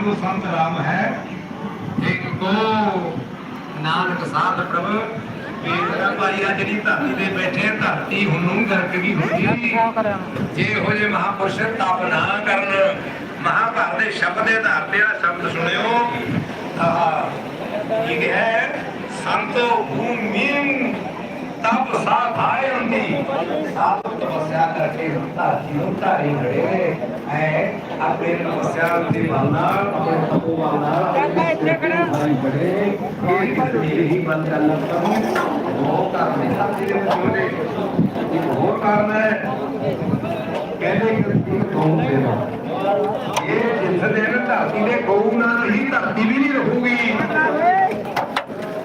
ਗੁਰੂ ਸੰਤ ਰਾਮ ਹੈ। ਇੱਕ ਕੋ ਨਾਨਕ ਸਾਧ ਪ੍ਰਭ ਵੇਦਨਾ ਪਾਈ ਅੱਜ ਦੀ ਧਰਤੀ ਤੇ ਬੈਠੇ ਆ, ਧਰਤੀ ਹੁਨੂੰ ਗਰਕ ਗਈ ਹੁੰਦੀ ਜੇ ਹੋ ਜੇ ਮਹਾਪੁਰਸ਼ ਤਪ ਨਾ ਕਰਨ ਮਹਾਭਾਰਤ ਦੇ ਸ਼ਬਦ ਦੇ ਆਧਾਰ ਤੇ ਆ ਸ਼ਬਦ ਸੁਣਿਓ ਆਹ ਕੀ ਹੈ? ਸੰਤੋ ਭੂਮਿ ਧਰਤੀ ਨੂੰ ਧਾਰੀ ਖੜੇ ਐ ਆਪਣੇ ਤਪਸਿਆ ਦੀ ਭਾਵਨਾ ਆਪਣੇ ਤਪੋ ਭਾਵਨਾ ਕਾਕਾ ਇੱਥੇ ਖੜਾ ਬੜੇ ਇਹ ਕਿਤੇ ਹੀ ਬੰਦ ਕਰ ਲੱਗਾ ਉਹ ਕਰਨੇ ਧਰਤੀ ਦੇ ਵਿੱਚ ਉਹਦੇ ਇੱਕ ਹੋਰ ਕਾਰਨ ਹੈ ਕਹਿੰਦੇ ਕਿ ਕੌਮ ਸੇਵਾ ਇਹ ਜਿਸ ਦਿਨ ਧਰਤੀ ਦੇ ਗਊ ਨਾਲ ਹੀ ਧਰਤੀ ਵੀ ਨਹੀਂ ਰਹੂਗੀ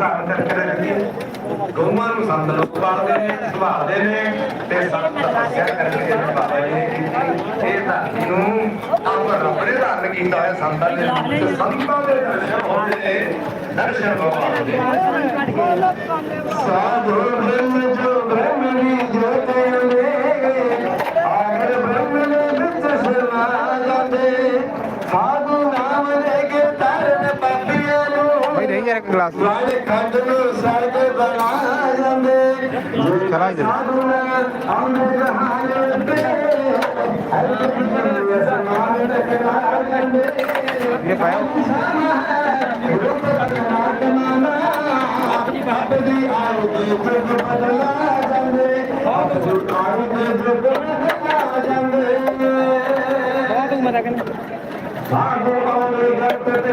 ਧਾਰਨ ਕਰਕੇ ਰੱਖੀ ਗਊਆਂ ਨੂੰ ਸੰਤ ਲੋਕ ਪਾਲਦੇ ਨੇ ਸੰਭਾਲਦੇ ਨੇ ਤੇ ਸੰਤ ਤਪੱਸਿਆ ਕਰਕੇ ਬਾਬਾ ਜੀ ਨੇ ਕੀਤੀ ਇਹ ਧਰਤੀ ਨੂੰ ਆਪ ਰੱਬ ਨੇ ਧਾਰਨ ਕੀਤਾ ਹੋਇਆ ਸੰਤਾਂ ਨੇ ਤੇ ਸੰਤਾਂ ਦੇ ਦਰਸ਼ਨ ਹੋਣੇ ਨੇ ਦਰਸ਼ਨ ਭਗਵਾਨ ਦੇ ਸਾਧੂ ਬ੍ਰਹਮ ਜੋ ਬ੍ਰਹਮਣੀ ਜੋਤਿ ਯਾਰ ਇੱਕ ਗਲਾਸ ਵਾਲੇ ਖੰਡ ਨੂੰ ਸਰਗ ਬਣਾ ਜਾਂਦੇ। ਚਲਾ ਇੱਧਰ। ਆਉਂਦੇ ਜਹਾਨ ਤੇ ਇਹ ਪਾਇਆ ਬਾਪ ਦੀ ਆਉ ਦੇ ਜਗ ਬਦਲਾ ਜਾਂਦੇ ਬਾਪ ਦੀ ਆਉ ਦੇ ਜਗ ਬਦਲਾ ਜਾਂਦੇ। ਬਹੁਤ ਉਮਰ ਹੈ ਸਾਧੂ ਆਉ ਜਗਤ ਤੇ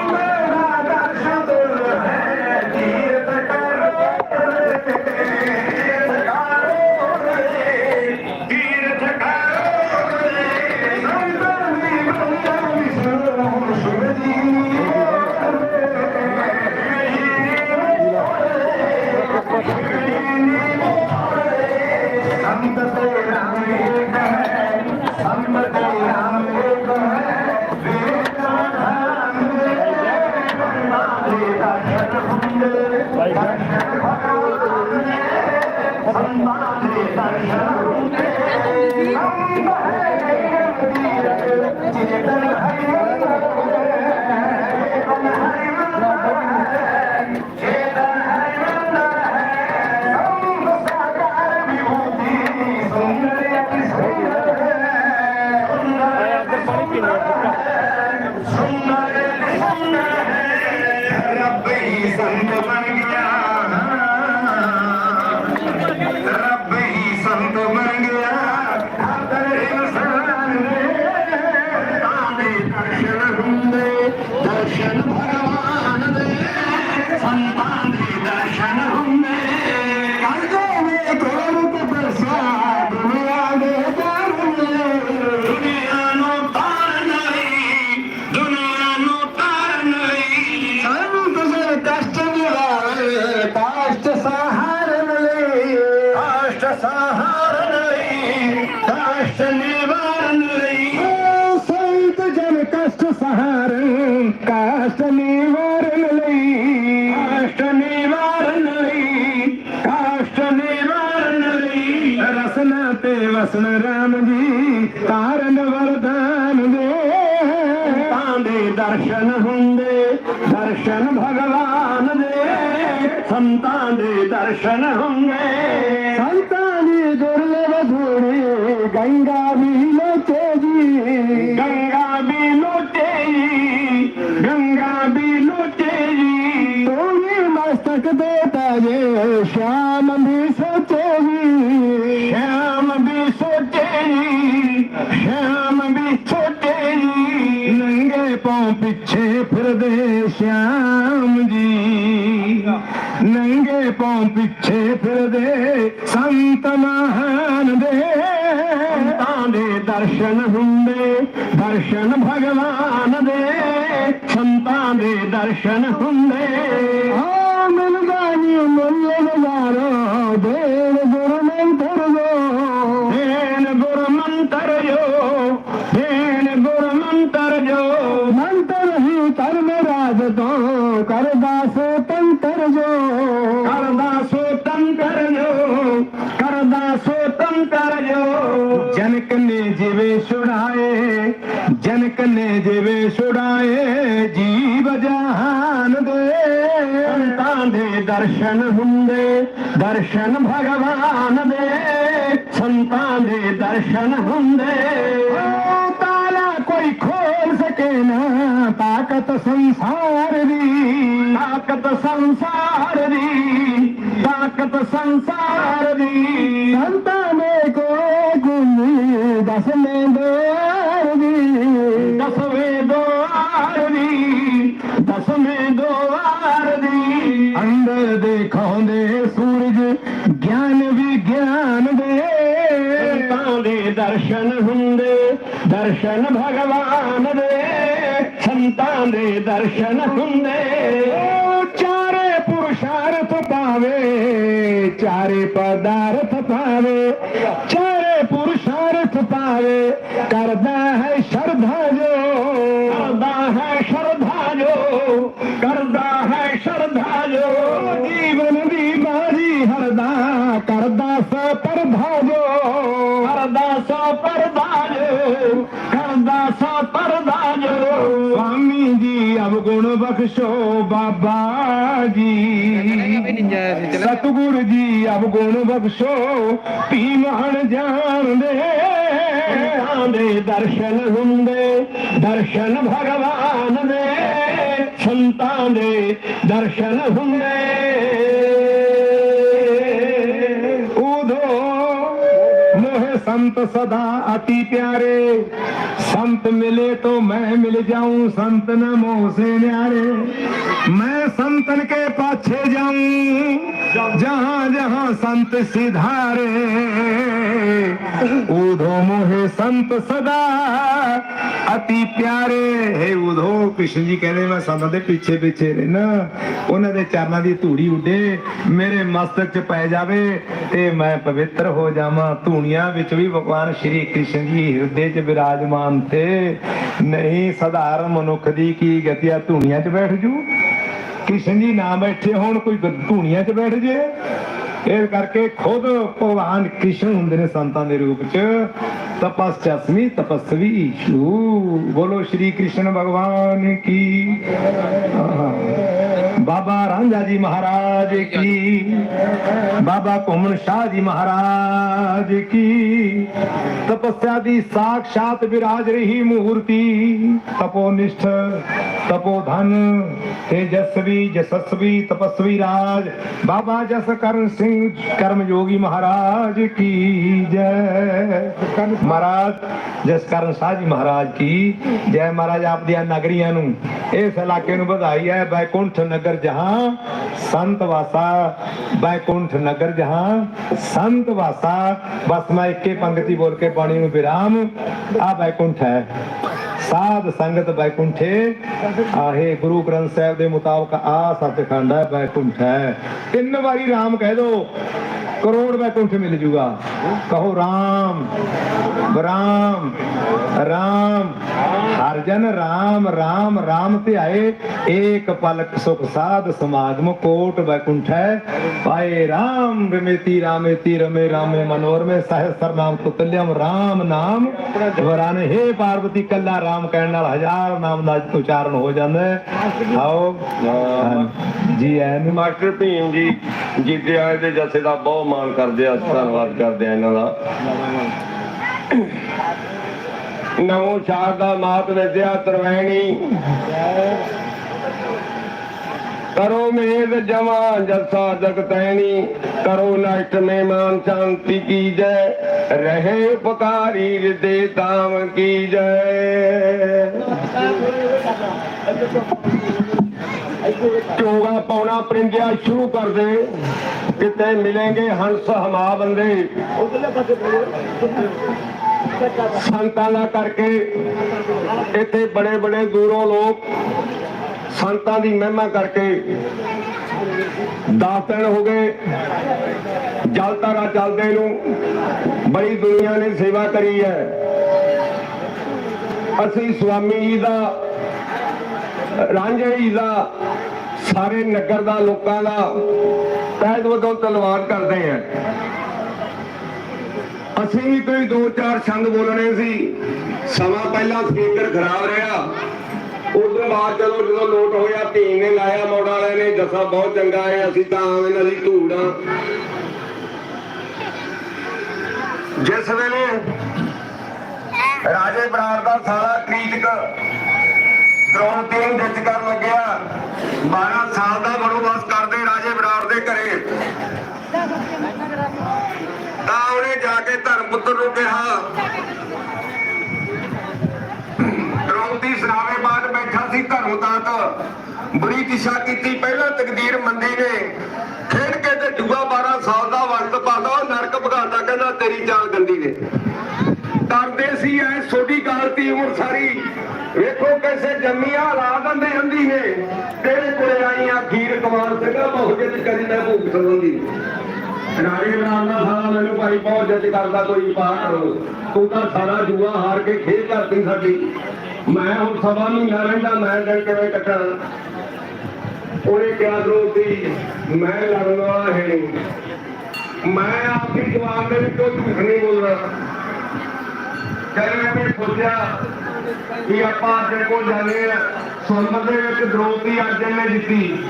ਸੰਤਾਂ ਦੇ ਦਰਸ਼ਨ ਹੁੰਦੇ ਦਰਸ਼ਨ ਭਗਵਾਨ ਦੇ। ਸੰਤਾਂ ਦੇ ਦਰਸ਼ਨ ਹੁੰਗੇ ਸੰਤਾਂ ਦੀ ਦੁਰਲਭ ਧੂੜੀ ਗੰਗਾ ਵੀ پن پڇي ڦر جينگي پڇي فردي سنت مهان دي درشن هوندي درشن ڀڳوان ديتان درشن هوندي هلون ملها ديو گر منتر جو هي گر منتر جو هي گر منتر جو ਕਰਦਾ ਸੋ ਤੰਤਰ ਜੋ। ਕਰਦਾ ਸੋ ਤੰਤਰ ਜੋ। ਕਰਦਾ ਸੋ ਤੰਤਰ ਜੋ। ਜਨਕ ਨੇ ਜਿਵੇਂ ਛੁਡਾਏ ਜਨਕ ਨੇ ਜਿਵੇਂ ਛੁਡਾਏ ਜੀਵ ਜਹਾਨ ਦੇ। ਸੰਤਾਂ ਦੇ ਦਰਸ਼ਨ ਹੁੰਦੇ ਦਰਸ਼ਨ ਭਗਵਾਨ ਦੇ। ਸੰਤਾਂ ਦੇ ਦਰਸ਼ਨ ਹੁੰਦੇ। ਤਾਲਾ ਕੋਈ ਸਕੇ ਨਾ, ਤਾਕਤ ਸੰਸਾਰ ਦੀ। ਤਾਕਤ ਸੰਸਾਰ ਦੀ, ਤਾਕਤ ਸੰਸਾਰ ਦੀ। ਸੰਤਾਂ ਨੇ ਕੋਈ ਗੁਣੀ ਦਸਵੇਂ ਦੁਆਰ ਦੀ। ਦਸਵੇਂ ਦੁਆਰ ਦੀ ਦਸਵੇਂ ਦੁਆਰ ਦੀ। ਅੰਦਰ ਦੇਖਾਉਂਦੇ ਸੂਰਜ, ਗਿਆਨ ਵਿਗਿਆਨ ਦੇ। ਸੰਤਾਂ ਦੇ ਦਰਸ਼ਨ ਹੁੰਦੇ, ਦਰਸ਼ਨ ਭਗਵਾਨ ਦੇ। ਸੰਤਾਂ ਦੇ ਦਰਸ਼ਨ ਹੁੰਦੇ ਓ ਚਾਰੇ ਪੁਰਸ਼ਾਰਥ ਪਾਵੇ ਚਾਰੇ ਪਦਾਰਥ ਪਾਵੇ ਚਾਰੇ ਪੁਰਸ਼ਾਰਥ ਪਾਵੇ ਕਰਦਾ ਹੈ ਸ਼ਰਧਾ ਜੋ ਕਰਦਾ ਹੈ ਸ਼ਰਧਾ ਜੋ ਕਰਦਾ ਹੈ ਸ਼ਰਧਾ ਜੋ ਜੀਵਨ ਦੀ ਬਾਜੀ ਹਰਦਾ ਕਰਦਾ ਸੋ ਪਰਧਾ ਜੋ ਬਾਬਾ ਜੀ ਸਤਗੁਰ ਜੀ, ਆਪ ਗੁਣ ਬਖਸ਼ੋ ਪੀ ਮਹਣ ਜਾਣਦੇ। ਦੇ ਦਰਸ਼ਨ ਹੁੰਦੇ, ਦਰਸ਼ਨ ਭਗਵਾਨ ਦੇ। ਸੰਤਾਂ ਦੇ ਦਰਸ਼ਨ ਹੁੰਦੇ। ਉਦੋਂ ਮੋਹ ਸੰਤ ਸਦਾ ਅਤੀ ਪਿਆਰੇ। ਸੰਤ ਮਿਲੇ ਤੋ ਮੈਂ ਮਿਲ ਜਾਉਂ ਸੰਤ ਨਾ ਮੋਹ ਸੇ ਨਿਆਰੇ। मैं संतन के पाछे जाऊं जहां जहां संत सिधारे उधो मोहे संत सदा ਅਤੀ ਪਿਆਰੇ ਹੈ ਉਧੋ ਕ੍ਰਿਸ਼ਨ ਜੀ ਕਹਿੰਦੇ ਮੈਂ ਸੰਤਾਂ ਦੇ ਪਿੱਛੇ ਪਿੱਛੇ ਰਹਿਣਾ ਉਹਨਾਂ ਦੇ ਚਰਨਾਂ ਦੀ ਧੂੜੀ ਉੱਡੇ ਮੇਰੇ ਮਸਤਕ 'ਚ ਪੈ ਜਾਵੇ ਤੇ ਮੈਂ ਪਵਿੱਤਰ ਹੋ ਜਾਵਾਂ ਧੂਣੀਆਂ ਵਿੱਚ ਵੀ ਭਗਵਾਨ ਸ਼੍ਰੀ ਕ੍ਰਿਸ਼ਨ ਜੀ ਹਿਰਦੇ 'ਚ ਵਿਰਾਜਮਾਨ ਤੇ ਨਹੀਂ ਸਧਾਰਨ ਮਨੁੱਖ ਦੀ ਕੀ ਗਤੀਆ ਧੂਣੀਆਂ 'ਚ ਬੈਠ ਜੂ ਕ੍ਰਿਸ਼ਨ ਜੀ ਨਾ ਬੈਠੇ ਹੋਣ, ਕੋਈ ਗ- ਧੂਣੀਆਂ 'ਚ ਬੈਠ ਜੇ। ਇਸ ਕਰਕੇ ਖੁਦ ਭਗਵਾਨ ਕ੍ਰਿਸ਼ਨ ਹੁੰਦੇ ਨੇ ਸੰਤਾਂ ਦੇ ਰੂਪ 'ਚ। ਤਪਸਚਸਮੀ ਤਪਸਵੀ ਈਸ਼ੂ। ਬੋਲੋ ਸ਼੍ਰੀ ਕ੍ਰਿਸ਼ਨ ਭਗਵਾਨ ਕੀ ਬਾਬਾ ਜੀ ਮਹਾਰਾਜ ਕੀ? ਬਾਬਾ ਘੁੰਮਣ ਸ਼ਾਹ ਜੀ ਮਹਾਰਾਜ ਕੀ? ਤਪੱਸਿਆ ਦੀ ਸਾਖਸ਼ਾਤ ਵਿਰਾਜ ਰਹੀ ਮੂਰਤੀ। ਤਪੋਨਿਸ਼ਠ ਤਪੋਧਨ ਤੇਜਸਵੀ, ਜਸਸਵੀ, ਤਪਸਵੀ ਰਾਜ। ਬਾਬਾ ਜਸ ਕਰਨ ਸਿੰਘ ਕਰਮ ਯੋਗੀ ਮਹਾਰਾਜ ਕੀ ਜੈ? ਮਹਾਰਾਜ, ਜਸ ਕਰਨ ਸਾਹ ਜੀ ਮਹਾਰਾਜ ਕੀ? ਜੈ ਮਹਾਰਾਜ, ਆਪ ਦੀਆਂ ਨਗਰੀਆਂ ਨੂੰ ਇਸ ਇਲਾਕੇ ਨੂੰ ਵਧਾਈ ਹੈ। ਬੈਕੁੰਠ ਨਗਰ ਜਹਾਂ ਸੰਤ ਵਾਸਾ ਬੈਕੁੰਠ ਨਗਰ ਜਹਾਂ, ਸੰਤ ਵਾਸਾ, ਬਸ ਮੈਂ ਇੱਕੇ ਪੰਕਤੀ ਬੋਲ ਕੇ ਬਾਣੀ ਨੂੰ ਵਿਰਾਮ, ਆ ਬੈਕੁੰਠ ਹੈ। ਸਾਧ ਸੰਗਤ ਬੈਕੁੰਠੇ, ਆਹੇ ਗੁਰੂ ਗ੍ਰੰਥ ਸਾਹਿਬ ਦੇ ਮੁਤਾਬਕ ਆ ਸੱਚਖੰਡ ਹੈ, ਬੈਕੁੰਠ ਹੈ। ਤਿੰਨ ਵਾਰੀ ਰਾਮ ਕਹਿ ਦੋ, ਕਰੋੜ ਬੈਕੁੰਠ ਮਿਲ ਜੂਗਾ। ਕਹੋ ਰਾਮ ਰਾਮ ਰਾਮ। ਹਰ ਜਨ ਰਾਮ ਰਾਮ ਰਾਮ ਧਿਆਏ ਏਕ ਪਲਕ ਸੁਖ ਸਾਧ ਸਮਾਗਮ ਕੋਟ ਬੈਕੁੰਠ ਪਾਏ ਰਾਮ ਰਮੇਤੀ ਰਾਮੇਤੀ, ਰਮੇ, ਰਾਮੇ ਮਨੋਰ ਮੇ ਸਹਸਰ ਨਾਮ ਤੁਤਲਿਅਮ ਰਾਮ ਨਾਮ। ਵਰਨ ਹੈ ਪਾਰਵਤੀ ਕੱਲਾ, ਰਾਮ ਕਹਿਣ ਨਾਲ ਹਜ਼ਾਰ ਨਾਮ ਦਾ ਉਚਾਰਨ ਹੋ ਜਾਂਦਾ ਹੈ। ਆਓ। ਜੀ ਐਨ ਮਾਸਟਰ ਭੀਮ ਜੀ ਜੀਤੇ ਦੇ ਜਥੇ ਦਾ ਬਹੁਤ ਮਾਣ ਕਰਦੇ ਆ, ਧੰਨਵਾਦ ਕਰਦੇ ਆ ਇਹਨਾਂ ਦਾ। ਨਮੋ ਸ਼ਾਰਦਾ ਮਾਤ ਵਿਦਿਆ ਤਰਵੈਣੀ। ਕਰੋ ਮੇਦ ਜਮਾ ਜਸਾ ਜਗਤੈਣੀ ਕਰੋ ਨਸ਼ਟ ਮਹਿਮਾਨ ਸ਼ਾਂਤੀ ਕੀ ਜੈ, ਰਹੇ ਉਪਕਾਰੀ ਹਿਰਦੇ ਤਾਮ ਕੀ ਜੈ। ਚੋਗਾ ਪਾਉਣਾ ਪਰਿੰਦਿਆ ਸ਼ੁਰੂ ਕਰ ਦੇ, ਕਿਤੇ ਮਿਲेंगे ਹੰਸ ਹਮਾ ਬੰਦੇ। ਸੰਤਾਂ ਦਾ ਕਰਕੇ ਇੱਥੇ ਬੜੇ ਬੜੇ ਦੂਰੋਂ ਲੋਕ ਸੰਤਾਂ ਦੀ ਮਹਿਮਾ ਕਰਕੇ 10 ਦਿਨ ਹੋ ਗਏ। ਜਲ ਧਾਰਾ ਚੱਲਦੇ ਨੂੰ ਬੜੀ ਦੁਨੀਆ ਨੇ ਸੇਵਾ ਕਰੀ ਹੈ। ਅਸੀਂ ਸੁਆਮੀ ਜੀ ਦਾ, ਰਾਂਝੇ ਜੀ ਦਾ, ਸਾਰੇ ਨਗਰ ਦਾ, ਲੋਕਾਂ ਦਾ ਤਹਿ ਦਿਲੋਂ ਧੰਨਵਾਦ ਕਰਦੇ ਹਾਂ। ਅਸੀਂ ਵੀ ਕੋਈ ਦੋ ਚਾਰ ਛੰਦ ਬੋਲਣੇ ਸੀ। ਸਮਾਂ ਪਹਿਲਾਂ ਸਪੀਕਰ ਖਰਾਬ ਰਿਹਾ। ਉਸ ਤੋਂ ਬਾਅਦ ਚਲੋ ਜਦੋਂ ਲੋਟ ਹੋਇਆ ਧੀਨ ਨੇ ਲਾਇਆ ਮੋੜ ਵਾਲਿਆਂ ਨੇ ਜੱਸਾ ਬਹੁਤ ਚੰਗਾ ਹੈ, ਅਸੀਂ ਤਾਂ ਆਮ ਇਹਨਾਂ ਦੀ ਧੂੜਾਂ ਜਿਸ ਵੇਲੇ ਰਾਜੇ ਬਰਾੜ ਦਾ ਸਾਲਾ ਕ੍ਰੀਤਕ ਦ੍ਰੋਪਦੀ ਨੂੰ ਜੱਜ ਕਰਨ ਲੱਗਿਆ 12 ਸਾਲ ਦਾ ਬਣੋਵਾਸ ਕਰਦੇ ਰਾਜੇ ਬਰਾੜ ਦੇ ਘਰੇ। ਤਾਂ ਉਹਨੇ ਜਾ ਕੇ ਧਰਮ ਨੂੰ ਕਿਹਾ। ਦ੍ਰੋਪਦੀ ਸਰਾਵੇ ਬਾਅਦ ਬੈਠਾ ਸੀ ਘਰੋਂ ਤੱਕ ਦਿਸ਼ਾ ਕੀਤੀ। ਪਹਿਲਾਂ ਤਕਦੀਰ ਮੰਦੀ ਨੇ। ਖੇਡ ਕੇ ਤੇ ਜੂਆ 12 ਸਾਲ ਦਾ ਵਕਤ ਪਾਦਾ ਉਹ ਨਰਕ ਭਗਾਉਂਦਾ ਕਹਿੰਦਾ, ਤੇਰੀ ਚਾਲ ਗੰਦੀ ਨੇ। ਕਰਦੇ ਸੀ, ਐ ਛੋਟੀ ਗਾਲਤੀ ਉਮਰ ਸਾਰੀ। ਵੇਖੋ ਕਿਸੇ ਜੰਮੀਆਂ ਲਾ ਦਿੰਦੇ ਹੰਦੀ ਨੇ। ਤੇਰੇ ਕੋਲੇ ਆਈਆਂ ਖੀਰ ਕਮਾਲ ਸਿੰਘਾ ਬਹੁਤ ਕਰੀ ਮੈਂ ਭੂਖ ਸੰਬੰਧੀ ਰਾਜੇ ਬਰਾੜ ਸਾਰਾ ਮੈਨੂੰ ਭਾਈ ਬਹੁਤ ਜੱਜ ਕਰਦਾ, ਕੋਈ ਪਾ ਕਰੋ ਤੂੰ ਤਾਂ ਸਾਰਾ ਜੂਆ ਹਾਰ ਕੇ ਖੇਡ ਕਰਦੀ ਸਾਡੀ ਮੈਂ ਹੁਣ ਸਵਾ ਮਹੀਨਾ ਰਹਿੰਦਾ, ਮੈਂ ਦਿਨ ਕਿਵੇਂ ਕੱਟਾਂ? ਉਹਨੇ ਕਿਹਾ ਦੋਸਤੀ ਮੈਂ ਲੜਨ ਵਾਲਾ ਹੈ ਨਹੀਂ। ਮੈਂ ਆਪੀ ਜਵਾਬ ਦੇ ਵਿੱਚ ਝੂਠ ਨਹੀਂ ਬੋਲਣਾ ਜਦ ਮੈਂ ਸੋਚਿਆ ਕਿ ਆਪਾਂ ਅੱਗੇ ਕੋਲ ਜਾਣੇ ਆ ਸੁਨਮਤ ਦੇ ਵਿੱਚ ਦ੍ਰੋਪਦੀ ਅਰਜਨ ਨੇ ਜਿੱਤੀ।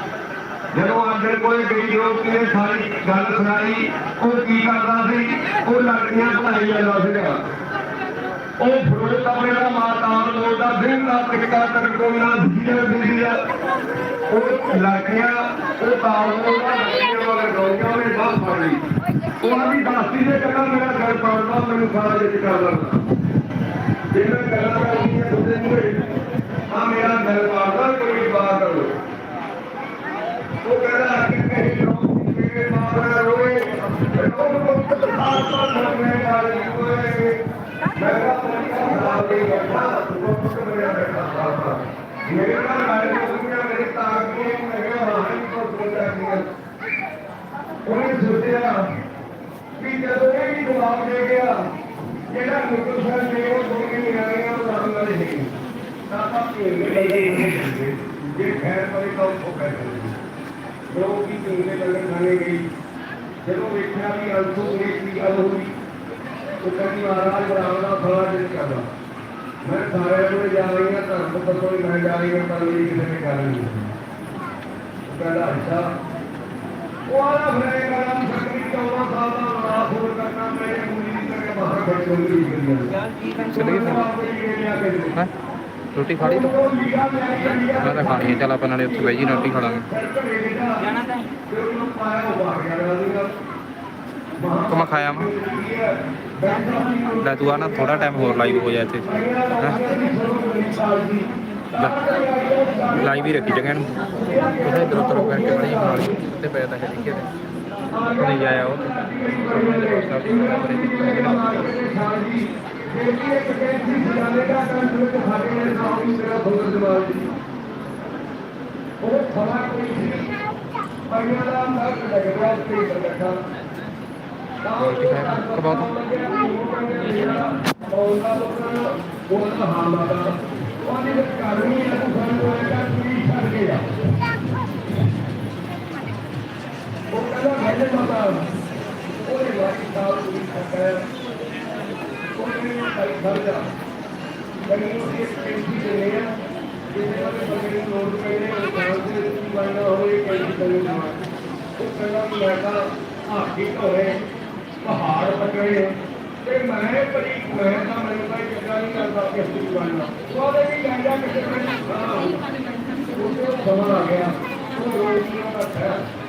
ਜਦੋਂ ਅਰਜਨ ਕੋਲੇ ਗਈ, ਦ੍ਰੋਪਦੀ ਨੇ ਸਾਰੀ ਗੱਲ ਸੁਣਾਈ, ਉਹ ਕੀ ਕਰਦਾ ਸੀ? ਉਹ ਲੜਕੀਆਂ ਭਲਾਈ ਜਾਂਦਾ ਸੀਗਾ ਉਹ ਫਰੋਜ਼ ਆਪਣੇ ਦਾ ਮਾਤਾਰ ਬੋਲਦਾ ਦਿਨ ਦਾ ਟਿਕਾ ਤੱਕ ਕੋਈ ਨਾ ਜੀਵਨ ਦਿੰਦੀ ਆ ਉਹ ਲੜਕੀਆਂ, ਉਹ ਤਾਲ ਬੋਲਦਾ ਲੜਕੀਆਂ ਮਗਰ ਗੋਈਆਂ ਨੇ ਬਾਹ ਫੜ ਲਈ। ਉਹਨਾਂ ਦੀ ਦਾਸੀ ਦੇ ਕਹਿੰਦਾ ਮੇਰਾ ਘਰ ਪਾਉਂਦਾ ਮੈਨੂੰ ਸਾਰਾ ਜਿੱਤ ਕਰ ਲੈਂਦਾ ਜਿਹਨਾਂ ਗੱਲਾਂ ਕਰਨੀਆਂ ਦੂਜੇ ਨੂੰ ਆ ਮੇਰਾ ਦਿਲ ਮਾਰਦਾ ਕੋਈ ਬਾਤ ਕਰੋ ਉਹ ਕਹਿੰਦਾ ਕਿ ਕਹੀ ਲੋਕ ਮੇਰੇ ਮਾਰਦਾ ਰੋਏ ਉਹ ਮੁਕਤ ਆਤਮਾ ਨਵੇਂ ਵਾਲੀ ਹੋਏ ਮੈਂ ਕਿਹਾ ਪਰਿਵਾਰ ਦੇ ਬੈਠਾ ਮੁਕਤ ਮੇਰੇ ਬੈਠਾ ਮੇਰੇ ਨਾਲ ਗੱਲ ਹੋਈਆਂ ਮੇਰੇ ਤਾਕ ਕੇ ਮੈਂ ਕਿਹਾ ਹਾਂ ਹੀ ਕੋ ਬੋਲਦਾ ਨਹੀਂ ਉਹਨੇ ਸੋਚਿਆ ਕਿ ਜਦੋਂ ਇਹ ਵੀ ਜਵਾਬ ਦੇ ਗਿਆ ਜਿਹੜਾ ਮੁਕਤ ਸਾਹਿਬ ਨੇ ਉਹ ਦੋ ਮਹੀਨੇ ਆਇਆ ਉਹ ਨਾਮ ਨਾਲ ਨਹੀਂ ਤਾਂ ਆਪਾਂ ਭੇਜੇ ਜੇ ਖੈਰ ਪਰੇ ਤਾਂ ਉਹ ਕਹਿੰਦੇ ਲੋਕ ਕੀ ਚੁੰਗੇ ਲੰਗਰ ਖਾਣੇ ਗਈ ਜਦੋਂ ਵੇਖਿਆ ਵੀ ਅੰਸੂ ਨੇ ਕੀ ਗੱਲ ਹੋਈ ਉਹ ਕਹਿੰਦੀ ਮਹਾਰਾਜ ਬਰਾਵ ਦਾ ਫਲਾ ਜਿੱਤ ਕਰਦਾ ਮੈਂ ਸਾਰੇ ਕੋਲ ਜਾ ਰਹੀ ਹਾਂ ਧਰਮ ਤੋਂ ਕੋਈ ਮੈਂ ਜਾ ਰਹੀ ਹਾਂ ਪਰ ਮੇਰੀ ਕਿਸੇ ਨੇ ਗੱਲ ਨਹੀਂ ਉਹ ਕਹਿੰਦਾ ਅੱਛਾ ਉਹ ਆਲਾ ਫਰੇ ਕਰਾਂ ਸਕਰੀ 14 ਸਾਲ ਦਾ ਨਾਮ ਹੋਰ ਕਰਨਾ ਮੇਰੇ ਮੁੰਡੀ ਦੀ ਤਰ੍ਹਾਂ ਬਾਹਰ ਖੜ ਕੇ ਮੇਰੀ ਕਰੀ ਚਲੇ ਗਏ ਹਾਂ ਰੋਟੀ ਖਾ ਲਈ ਤੂੰ? ਮੈਂ ਤਾਂ ਖਾਣੀ ਹੈ ਚੱਲ ਆਪਾਂ ਨਾਲੇ ਉੱਥੇ ਬਹਿ ਜੀ ਰੋਟੀ ਖਾ ਲਾਂਗੇ। ਕਮਾ ਖਾਇਆ ਮੈਂ ਲੈ ਤੂੰ ਆ ਨਾ ਥੋੜਾ ਟਾਈਮ ਹੋਰ ਲਾਈਵ ਹੋ ਜਾ ਇੱਥੇ। ਲਾਈਵ ਹੀ ਰੱਖੀ ਜਗ੍ਹਾ ਨੂੰ। ਉਹਦੇ ਇਧਰ ਉਧਰ ਕਰਕੇ ਬੜੀ ਬਣਾ ਲਈ ਤੇ ਤਾਂ ਹੈ। ਲਿਖੇ ਤੇ ਨਹੀਂ ਆਇਆ ਉਹ ਉਹ। ਖਵਾ ਕੋਈ ਸੀ ਪਈਆਂ ਦਾ ਮਰਦ ਲੱਗਦਾ ਤੇ ਬੈਠਾ ਰੋਟੀ ਖਾਇਆ ਕਬਾਬ ਉਹ ਹਾਂ ਮਾਤਾ ਉਹਨੇ ਦੇ ਕਰਨੀ ਹੈ ਤਾਂ ਸਾਨੂੰ ਹੋਏਗਾ ਕੀ ਛੱਡ ਗਿਆ ਉਹ ਕਹਿੰਦਾ ਮੇਰੇ ਮਾਤਾ ਉਹਨੇ ਵਾਕੀ ਸਾਲ ਦੀ ਸਕਾਇਆ ਉਹਨੇ ਕਈ ਖਰਚਾ ਕਈ ਉਹ ਇੱਕ ਪੈਂਤੀ ਦੇ ਲਿਆ ਜਿਹਦੇ ਨਾਲ ਬੰਦੇ ਨੂੰ ਲੋੜ ਪਈ ਨੇ ਉਹ ਜਾਣ ਦੇ ਕੀ ਬਣਨਾ ਹੋਵੇ ਕਈ ਬੰਦੇ ਨੂੰ ਉਹ ਕਹਿੰਦਾ ਵੀ ਮੈਂ ਤਾਂ ਹਾਕੀ ਹੋਏ ਪਹਾੜ ਪਕੜੇ ਤੇ ਮੈਂ ਬੜੀ ਮੈਂ ਤਾਂ ਮੈਨੂੰ ਕੋਈ ਚੰਗਾ ਨਹੀਂ ਕਰਦਾ ਕਿ ਅਸੀਂ ਬਣਨਾ ਉਹਦੇ ਵੀ ਲੈ ਕਿਸੇ ਪਿੰਡ ਸਮਾਂ ਆ ਗਿਆ ਉਹ ਦਰੋਪੀ ਦਾ ਹੈ